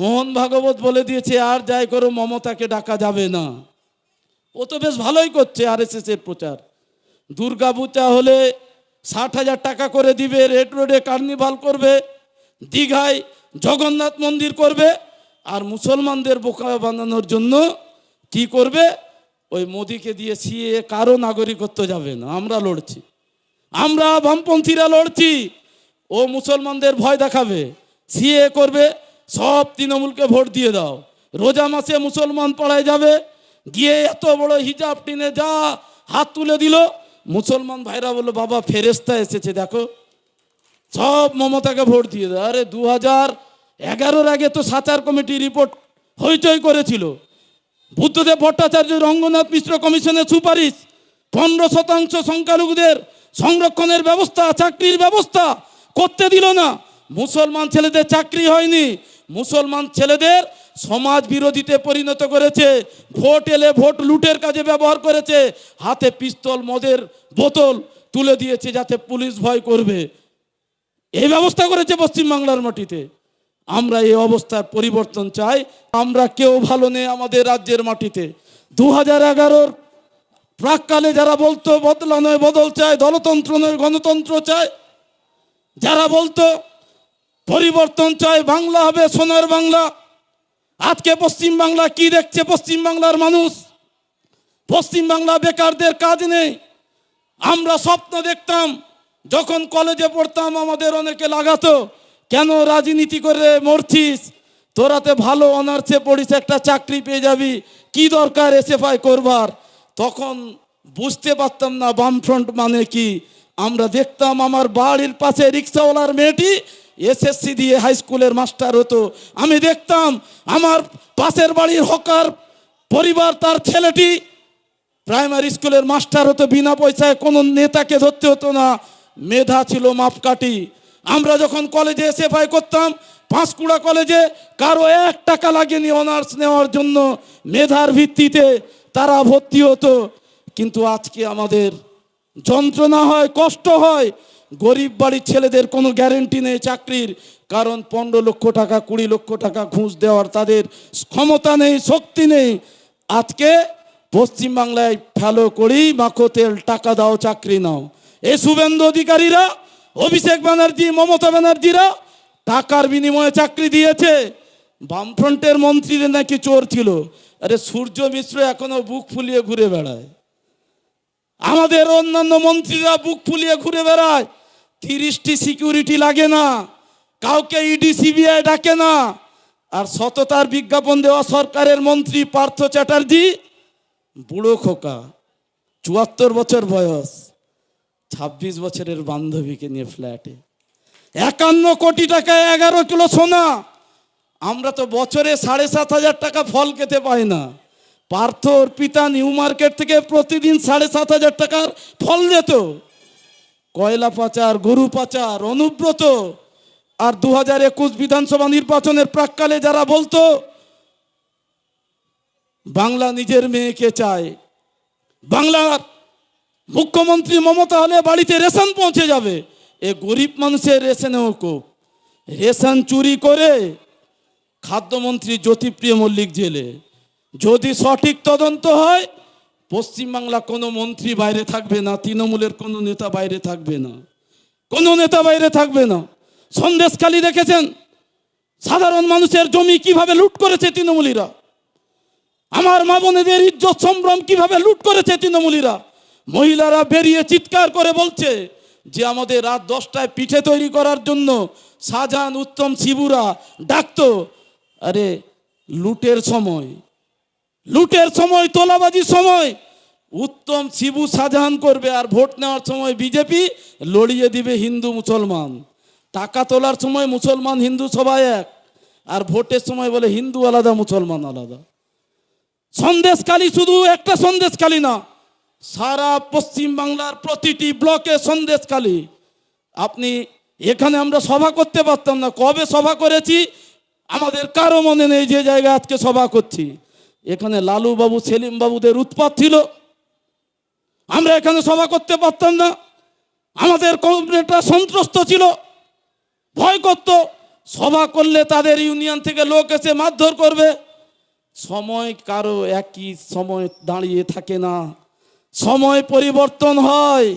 মোহন ভাগবত বলে দিয়েছে, আর যাই করো, মমতাকে ডাকা যাবে না। ও তো বেশ ভালোই করছে আর এস এর প্রচার। দুর্গা পূজা হলে ষাট হাজার টাকা করে দিবে, রেড রোডে কার্নিভাল করবে, দীঘায় জগন্নাথ মন্দির করবে, আর মুসলমানদের বোকা বানানোর জন্য কি করবে? ওই মোদিকে দিয়ে সিএ কারও নাগরিকত্ব যাবে না। আমরা লড়ছি। আমরা বামপন্থীরা লড়ছি। ও মুসলমানদের ভয় দেখাবে। সিএ করবে সব তৃণমূলকে ভোট দিয়ে দাও। রোজা মাসে মুসলমান পাড়ায় যাবে, গিয়ে এত বড় হিজাব টিনে যা হাত তুলে দিল। মুসলমান ভাইরা বলল, বাবা ফেরেস্তা এসেছে, দেখো। সব মমতাকে ভোট দিয়ে দেয় আরে দু হাজার এগারোর আগে তো সাচার কমিটি রিপোর্ট হইচই করেছিল। বুদ্ধদেব ভট্টাচার্য, রঙ্গনাথ মিশ্র কমিশনের সুপারিশ, পনেরো শতাংশ সংখ্যালঘুদের সংরক্ষণের ব্যবস্থা, চাকরির ব্যবস্থা করতে দিল না। মুসলমান ছেলেদের চাকরি হয়নি। মুসলমান ছেলেদের সমাজ বিরোধীতে পরিণত করেছে, ভোট এলে ভোট লুটের কাজে ব্যবহার করেছে, হাতে পিস্তল, মদের বোতল তুলে দিয়েছে যাতে পুলিশ ভয় করবে। এই ব্যবস্থা করেছে পশ্চিমবাংলার মাটিতে। আমরা এই অবস্থার পরিবর্তন চাই, আমরা কেউ ভালো নেই আমাদের রাজ্যের মাটিতে। দু হাজার এগারোর প্রাককালে যারা বলতো, বদলা নয়, বদল চায়, দলতন্ত্র নয়, গণতন্ত্র চায়, যারা বলতো পরিবর্তন চায় বাংলা হবে সোনার বাংলা। আজকে পশ্চিম বাংলা কি দেখছে? পশ্চিম বাংলার মানুষ। পশ্চিম বাংলা বেকারদের কাজ নেই। আমরা স্বপ্ন দেখতাম, যখন কলেজে পড়তাম, আমাদের অনেকে লাগাতো, কেন রাজনীতি করে মরছিস? তোরাতে ভালো অনার্সে পড়িস, একটা চাকরি পেয়ে যাবি। কি দরকার এসএফআই করবার? তখন বুঝতে পারতাম না, বামফ্রন্ট মানে কি? আমরা দেখতাম আমার বাড়ির পাশে রিক্সাওয়ালার মেয়েটি এসএসসি দিয়ে হাই স্কুলের মাস্টার হতো। আমি দেখতাম আমার পাশের বাড়ির হকার পরিবার তার ছেলেটি প্রাইমারি স্কুলের মাস্টার হতো, বিনা পয়সায় কোনো নেতাকে ধরতে হতো না। মেধা ছিল মাপকাঠি। আমরা যখন কলেজে এসএফআই করতাম পাঁশকুড়া কলেজে কারও এক টাকা লাগেনি অনার্স নেওয়ার জন্য। মেধার ভিত্তিতে তারা ভর্তি হতো। কিন্তু আজকে আমাদের যন্ত্রণা হয়, কষ্ট হয়। গরিব বাড়ির ছেলেদের কোনো গ্যারেন্টি নেই চাকরির, কারণ পনেরো লক্ষ টাকা, কুড়ি লক্ষ টাকা ঘুষ দেওয়ার তাদের ক্ষমতা নেই, শক্তি নেই। আজকে পশ্চিমবাংলায় ফেলো করি, মাখো তেল, টাকা দাও, চাকরি নাও। এ শুভেন্দু অধিকারীরা, অভিষেক ব্যানার্জি, মমতা ব্যানার্জিরা টাকার বিনিময়ে চাকরি দিয়েছে। বামফ্রন্টের মন্ত্রীদের নাকি চোর ছিল। আরে সূর্য মিশ্র এখনও বুক ফুলিয়ে ঘুরে বেড়ায়। আমাদের অন্যান্য মন্ত্রীরা বুক ফুলিয়ে ঘুরে বেড়ায়। তিরিশটি সিকিউরিটি লাগে না। কাউকে ইডি সিবিআই ডাকে না। আর সততার বিজ্ঞাপন দেওয়া সরকারের মন্ত্রী পার্থ চ্যাটার্জি, বুড়ো খোকা, চুয়াত্তর বছর বয়স, ছাব্বিশ বছরের বান্ধবীকে নিয়ে ফ্ল্যাটে। একান্ন কোটি টাকায় এগারো কিলো সোনা। আমরা তো বছরে সাড়ে সাত হাজার টাকা ফল খেতে পাই না। পার্থ অর্পিতা নিউ মার্কেট থেকে প্রতিদিন সাড়ে সাত হাজার টাকার ফল যেত কয়লা পাচার, গরু পাচার, অনুব্রত। আর দু হাজার একুশ বিধানসভা নির্বাচনের প্রাককালে যারা বলতো, বাংলা নিজের মেয়েকে চায়। বাংলার মুখ্যমন্ত্রী মমতা হলে বাড়িতে রেশন পৌঁছে যাবে। এ গরিব মানুষের রেশনেও কোপ। রেশন চুরি করে খাদ্যমন্ত্রী জ্যোতিপ্রিয় মল্লিক জেলে। যদি সঠিক তদন্ত হয় পশ্চিমবাংলা কোনো মন্ত্রী বাইরে থাকবে না, তৃণমূলের কোনো নেতা বাইরে থাকবে না। কোনো নেতা বাইরে থাকবে না। সন্দেশখালি দেখেছেন সাধারণ মানুষের জমি কীভাবে লুট করেছে তৃণমূলীরা? আমার মা বোনেদের ইজ্জত সম্ভ্রম কীভাবে লুট করেছে তৃণমূলীরা? মহিলারা বেরিয়ে চিৎকার করে বলছে যে আমাদের রাত দশটায় পিঠে তৈরি করার জন্য শাহজাহান উত্তম শিবুরা ডাকতো। আরে, লুটের সময় লুটের সময়, তোলাবাজির সময়, উত্তম শিবু শাহজাহান করবে আর ভোট নেওয়ার সময় বিজেপি লড়িয়ে দিবে হিন্দু মুসলমান। টাকা তোলার সময় মুসলমান, হিন্দু সবাই এক, আর ভোটের সময় বলে হিন্দু আলাদা, মুসলমান আলাদা। সন্দেশকালী শুধু একটা সন্দেশকালী না, সারা পশ্চিম বাংলার প্রতিটি ব্লকে সন্দেশকালী আপনি এখানে আমরা সভা করতে পারতাম না, কবে সভা করেছি? আমাদের কারও মনে নেই যে জায়গায় আজকে সভা করছি। এখানে লালু বাবু, সেলিম বাবুদের উৎপাত ছিল। আমরা এখানে সভা করতে পারতাম না। আমাদের কমরেডরা সন্ত্রস্ত ছিল। ভয় করত। সভা করলে তাদের ইউনিয়ন থেকে লোক এসে মারধর করবে। সময় কারও একই সময় দাঁড়িয়ে থাকে না। সময় পরিবর্তন হয়।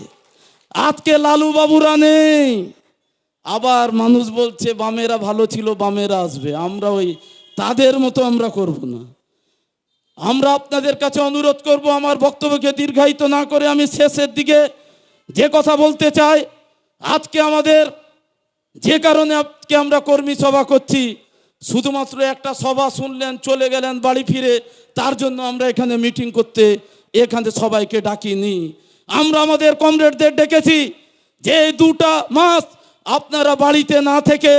আজকে লালু বাবুরা নেই। আবার মানুষ বলছে, বামেরা ভালো ছিল, বামেরা আসবে। আমরা ওই তাদের মতো আমরা করব না। আমরা আপনাদের কাছে অনুরোধ করব, আমার বক্তব্যকে দীর্ঘায়িত না করে আমি শেষের দিকে যে কথা বলতে চাই, আজকে আমাদের যে কারণে আজকে আমরা কর্মী সভা করছি, শুধুমাত্র একটা সভা শুনলেন, চলে গেলেন বাড়ি ফিরে, তার জন্য আমরা এখানে মিটিং করতে এখানে সবাইকে ডাকিনি। আমরা আমাদের কমরেডদের ডেকেছি যে দুটা মাস আপনারা বাড়িতে না থেকে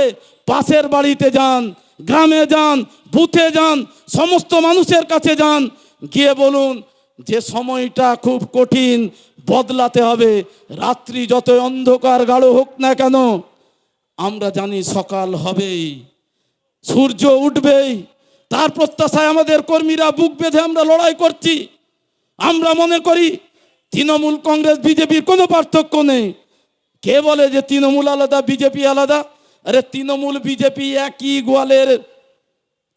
পাশের বাড়িতে যান গ্রামে যান, বুথে যান, সমস্ত মানুষের কাছে যান, গিয়ে বলুন, যে সময়টা খুব কঠিন, বদলাতে হবে। রাত্রি যত অন্ধকার গাঢ় হোক না কেন, আমরা জানি সকাল হবেই, সূর্য উঠবেই। তার প্রত্যাশায় আমাদের কর্মীরা বুক বেঁধে আমরা লড়াই করছি। আমরা মনে করি, তৃণমূল কংগ্রেস, বিজেপির কোনো পার্থক্য নেই। কে বলে যে তৃণমূল আলাদা, বিজেপি আলাদা? আরে তৃণমূল বিজেপি একই গোয়ালের,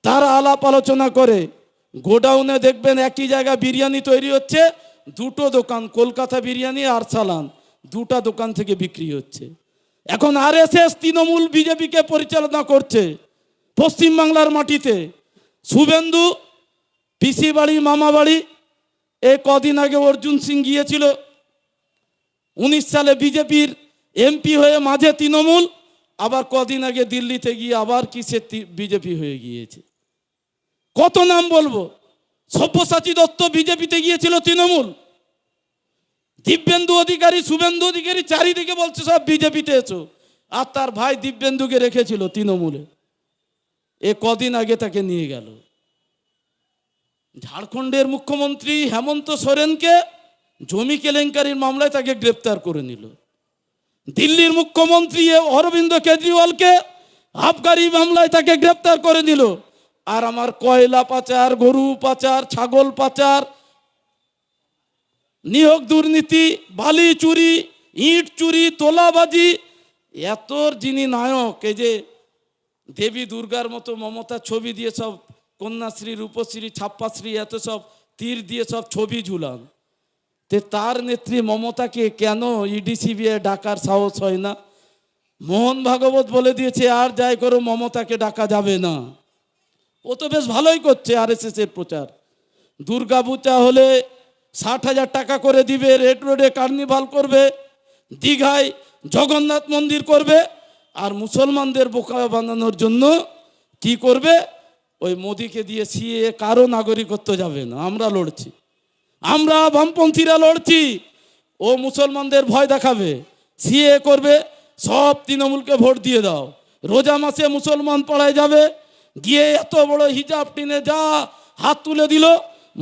তারা আলাপ আলোচনা করে। গোডাউনে দেখবেন একই জায়গায় বিরিয়ানি তৈরি হচ্ছে, দুটো দোকান, কলকাতা বিরিয়ানি আর সালান, দুটা দোকান থেকে বিক্রি হচ্ছে। এখন আর এস তৃণমূল বিজেপিকে পরিচালনা করছে পশ্চিমবাংলার মাটিতে। শুভেন্দু পিসি বাড়ি মামা বাড়ি এ কদিন আগে অর্জুন সিং গিয়েছিল। উনিশ সালে বিজেপির এমপি হয়ে মাঝে তৃণমূল আবার কদিন আগে দিল্লিতে গিয়ে আবার কিসের বিজেপি হয়ে গিয়েছে? কত নাম বলব? সব্যসাচী দত্ত বিজেপিতে গিয়েছিল তৃণমূল। দিব্যেন্দু অধিকারী, শুভেন্দু অধিকারী চারিদিকে বলছে সব বিজেপিতে এসো। আর তার ভাই দিব্যেন্দুকে রেখেছিল তৃণমূলে। এ কদিন আগে তাকে নিয়ে গেল। ঝাড়খণ্ডের মুখ্যমন্ত্রী হেমন্ত সোরেনকে জমি কেলেঙ্কারির মামলায় তাকে গ্রেপ্তার করে নিল। দিল্লির মুখ্যমন্ত্রী অরবিন্দ কেজরিওয়ালকে আবগারি মামলায় তাকে গ্রেপ্তার করে দিল। আর আমার কয়লা পাচার, গরু পাচার, ছাগল পাচার, নিয়োগ দুর্নীতি, বালি চুরি, ইট চুরি, তোলাবাজি, এতর যিনি নায়ক, এই যে দেবী দুর্গার মতো মমতা ছবি দিয়ে সব কন্যাশ্রী, রূপশ্রী, ছাপ্পাশ্রী, এত সব তীর দিয়ে সব ছবি ঝুলান। তে তার নেত্রী মমতাকে কেন ইডিসিবিএ ডাকার সাহস হয় না? মোহন ভাগবত বলে দিয়েছে, আর যাই করো, মমতাকে ডাকা যাবে না। ও তো বেশ ভালোই করছে আর এস এর প্রচার। দুর্গা পূজা হলে ষাট হাজার টাকা করে দিবে, রেড রোডে কার্নিভাল করবে, দীঘায় জগন্নাথ মন্দির করবে, আর মুসলমানদের বোকা বানানোর জন্য কি করবে? ওই মোদিকে দিয়ে সিএ কারও নাগরিকত্ব যাবে না। আমরা লড়ছি। আমরা বামপন্থীরা লড়ছি। ও মুসলমানদের ভয় দেখাবে। সিএ করবে, সব তৃণমূলকে ভোট দিয়ে দাও। রোজা মাসে মুসলমান পাড়ায় যাবে, গিয়ে এত বড় হিজাব টিনে যা হাত তুলে দিল।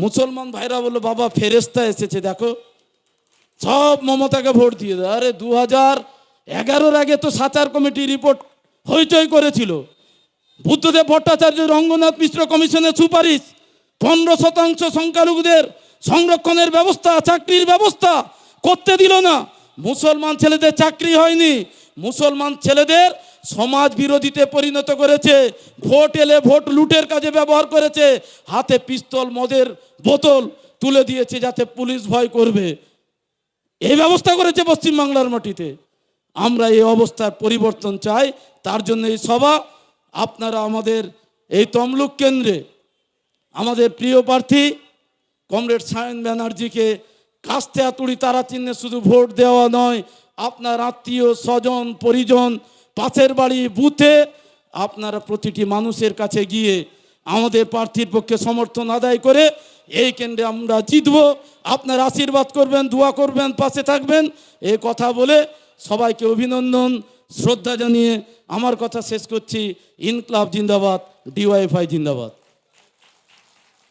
মুসলমান ভাইরা বলল, বাবা ফেরেস্তা এসেছে, দেখো। সব মমতাকে ভোট দিয়ে দেয় আরে দু হাজার এগারোর আগে তো সাচার কমিটি রিপোর্ট হইচই করেছিল। বুদ্ধদেব ভট্টাচার্য, রঙ্গনাথ মিশ্র কমিশনের সুপারিশ। পনেরো শতাংশ সংখ্যালঘুদের সংরক্ষণের ব্যবস্থা, চাকরির ব্যবস্থা করতে দিল না। মুসলমান ছেলেদের চাকরি হয়নি। মুসলমান ছেলেদের সমাজ বিরোধীতে পরিণত করেছে। ভোট এলে ভোট লুটের কাজে ব্যবহার করেছে। হাতে পিস্তল, মদের বোতল তুলে দিয়েছে যাতে পুলিশ ভয় করবে। এই ব্যবস্থা করেছে পশ্চিমবাংলার মাটিতে। আমরা এই অবস্থার পরিবর্তন চাই। তার জন্য এই সভা আপনারা আমাদের এই তমলুক কেন্দ্রে আমাদের প্রিয় প্রার্থী কমরেড সায়ন ব্যানার্জিকে কাস্তে আতুড়ি তারা চিহ্নে শুধু ভোট দেওয়া নয়, আপনার আত্মীয়, স্বজন, পরিজন, পাশের বাড়ি, বুথে আপনারা প্রতিটি মানুষের কাছে গিয়ে আমাদের প্রার্থীর পক্ষে সমর্থন আদায় করে এই কেন্দ্রে আমরা জিতব। আপনার আশীর্বাদ করবেন, দোয়া করবেন, পাশে থাকবেন। এ কথা বলে সবাইকে অভিনন্দন, শ্রদ্ধা জানিয়ে আমার কথা শেষ করছি। ইনক্লাব জিন্দাবাদ, ডিওয়াইফাই জিন্দাবাদ।